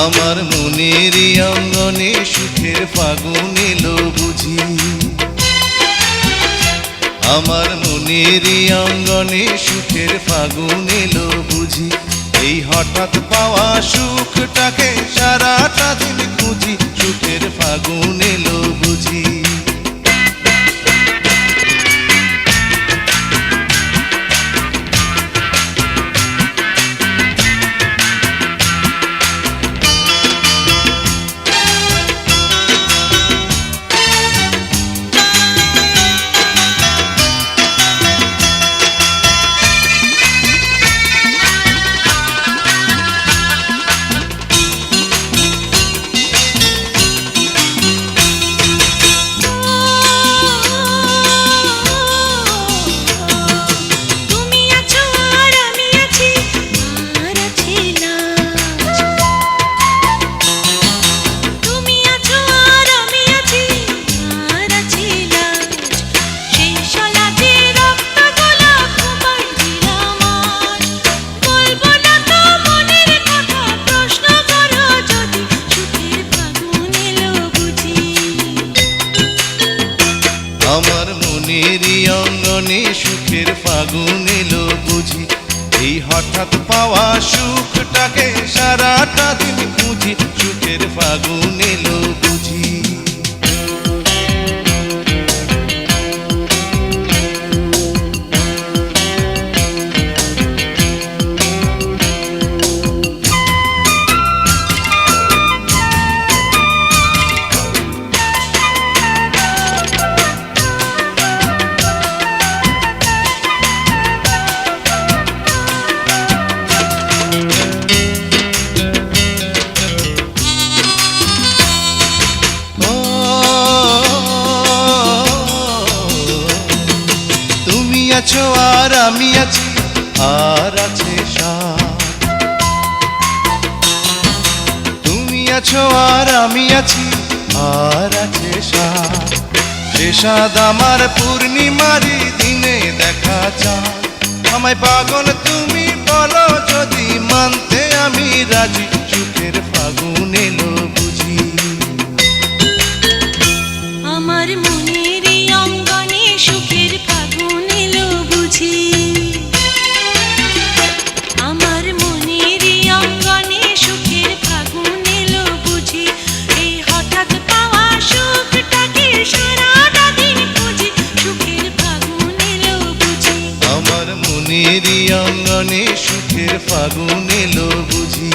মনের অঙ্গনে সুখের ফাগুন এলো বুঝি আমার মনের অঙ্গনে সুখের ফাগুন এলো বুঝি এই হঠাৎ পাওয়া সুখটাকে সারাটা অঙ্গনে সুখের ফাগুন এলো বুঝি। এই হঠাৎ পাওয়া সুখটাকে সারাটা দিন খুঁজি সুখের ফাগুন এলো বুঝি। আছো আর আমি আছি, আর আছে তুমি আছো আর আমি আছি, আর আছে সে আমার পূর্ণিমারি দিনে দেখা চায় আমায় পাগল তুমি বলো, যদি মানতে আমি রাজি। আমার মনের অঙ্গনে সুখের ফাগুন এলো বুঝি।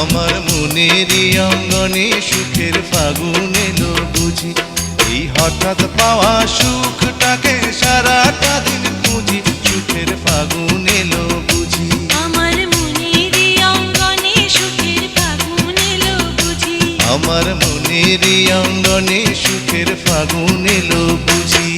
আমার মনের অঙ্গনে সুখের ফাগুন এলো বুঝি। এই হঠাৎ পাওয়া সুখটাকে সারাটা দিন খুঁজি সুখের ফাগুন এলো বুঝি। আমার মনের অঙ্গনে সুখের ফাগুন এলো বুঝি। আমার মনের অঙ্গনে সুখের ফাগুন এলো বুঝি।